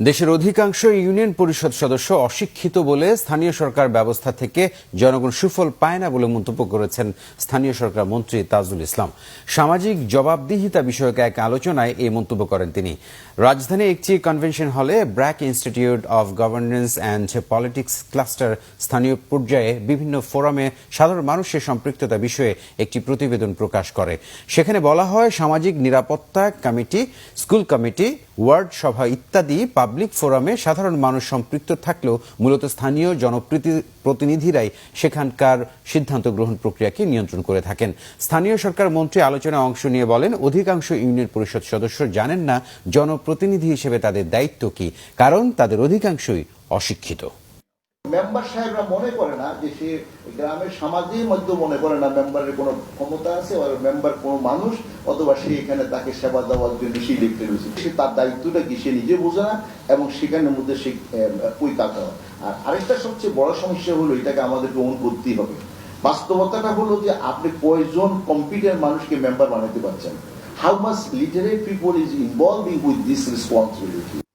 দেশের অধিকাংশ ইউনিয়ন পরিষদ সদস্য অশিক্ষিত বলে স্থানীয় সরকার ব্যবস্থা থেকে জনগণ সুফল পায় না বলে মন্তব্য করেছেন স্থানীয় সরকার মন্ত্রী তাজুল ইসলাম। সামাজিক জবাবদিহিতা বিষয়ক এক আলোচনায় এই মন্তব্য করেন তিনি। রাজধানী একটি কনভেনশন হলে BRAC institute of governance and politics cluster স্থানীয় পর্যায়ে বিভিন্ন ফোরামে সাধারণ মানুষের সম্পৃক্ততা বিষয়ে একটি প্রতিবেদন প্রকাশ করে। সেখানে বলা হয়, সামাজিক নিরাপত্তা কমিটি, স্কুল কমিটি, ওয়ার্ড সভা ইত্যাদি পাবলিক ফোরামে সাধারণ মানুষ সম্পৃক্ত থাকলেও মূলত স্থানীয় জনপ্রতিনিধিরাই সেখানকার সিদ্ধান্ত গ্রহণ প্রক্রিয়াকে নিয়ন্ত্রণ করে থাকেন। স্থানীয় সরকার মন্ত্রী আলোচনায় অংশ নিয়ে বলেন, অধিকাংশ ইউনিয়ন পরিষদ সদস্য জানেন না জনপ্রতিনিধি হিসেবে তাদের দায়িত্ব কি, কারণ তাদের অধিকাংশই অশিক্ষিত। মেম্বার সাহেবরা মনে করে না যে সে গ্রামের সমাজের মধ্যে মনে করে না মেম্বারের কোনো ক্ষমতা আছে আর মেম্বার কোনো মানুষ, অথবা সে এখানে তাকে সেবা দেওয়ার জন্য সে লিখতে রয়েছে। সে তার দায়িত্বটা কি সে নিজে বোঝে না, এবং সেখানের মধ্যে সে ওই হয়। আর আরেকটা সবচেয়ে বড় সমস্যা হলো এটাকে আমাদেরকে অন করতেই হবে। বাস্তবতাটা হলো যে আপনি কয়জন কম্পিউটার মানুষকে মেম্বার বানাতে পারছেন? How mass literate people is involving with this responsibility